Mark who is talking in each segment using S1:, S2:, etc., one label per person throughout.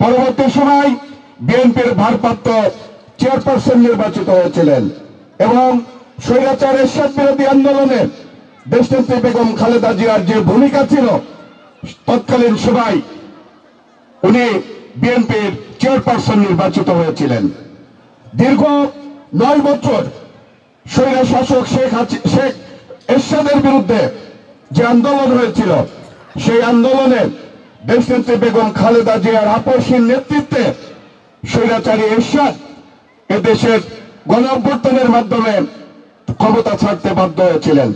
S1: পরবর্তী সময় বিএনপির ভারপ্রাপ্ত চেয়ারপারসন নির্বাচিত হয়েছিলেন এবং বিরোধী আন্দোলনে দেশনেত্রী বেগম খালেদা জিয়ার যে ভূমিকা ছিল, তৎকালীন উনি বিএনপির চেয়ারপারসন নির্বাচিত হয়েছিলেন। দীর্ঘ নয় বছর স্বৈরা শাসক শেখ শেখ এরশাদের বিরুদ্ধে যে আন্দোলন হয়েছিল, সেই আন্দোলনে দেশনেত্রী বেগম খালেদা জিয়ার আপসীর নেতৃত্বে স্বৈরাচারী এরশাদ এদেশের গণ অভ্যর্থনের মাধ্যমে ক্ষমতা ছাড়তে বাধ্য হয়েছিলেন।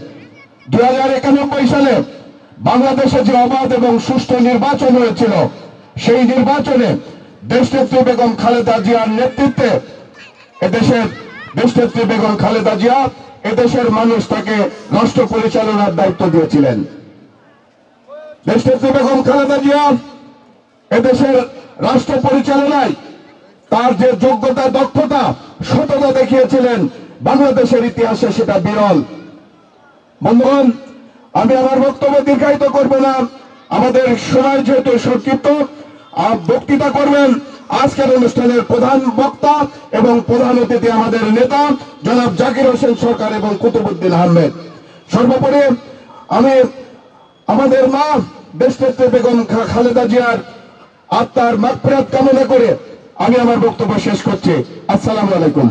S1: দুই হাজার একানব্বই সালে বাংলাদেশে যে অবাধ এবং সুষ্ঠু নির্বাচন হয়েছিল, সেই নির্বাচনে দেশনেত্রী বেগম খালেদা জিয়ার নেতৃত্বে এদেশের দেশনেত্রী বেগম খালেদা জিয়া এদেশের মানুষ তাকে রাষ্ট্র পরিচালনার দায়িত্ব দিয়েছিলেন। দেশনেত্রী বেগম খালেদা জিয়া, এদেশের রাষ্ট্র পরিচালনায় তার যে যোগ্যতা দক্ষতা, সততা দেখিয়েছিলেন বাংলাদেশের ইতিহাসে সেটা বিরল। বন্ধুগণ, আমি আমার বক্তব্য দীর্ঘায়িত করব না। আমাদের সময় যেহেতু সংক্ষিপ্ত বক্তৃতা করবেন আজকের অনুষ্ঠানের প্রধান বক্তা এবং প্রধান অতিথি আমাদের নেতা, জনাব জাকির হোসেন সরকার এবং কুতুবুদ্দিন আহমেদ। সর্বোপরি আমি আমাদের মা দেশনেত্রী বেগম খালেদা জিয়ার আত্মার মাগফিরাত কামনা করে আমি আমার বক্তব্য শেষ করছি। আসসালামু আলাইকুম।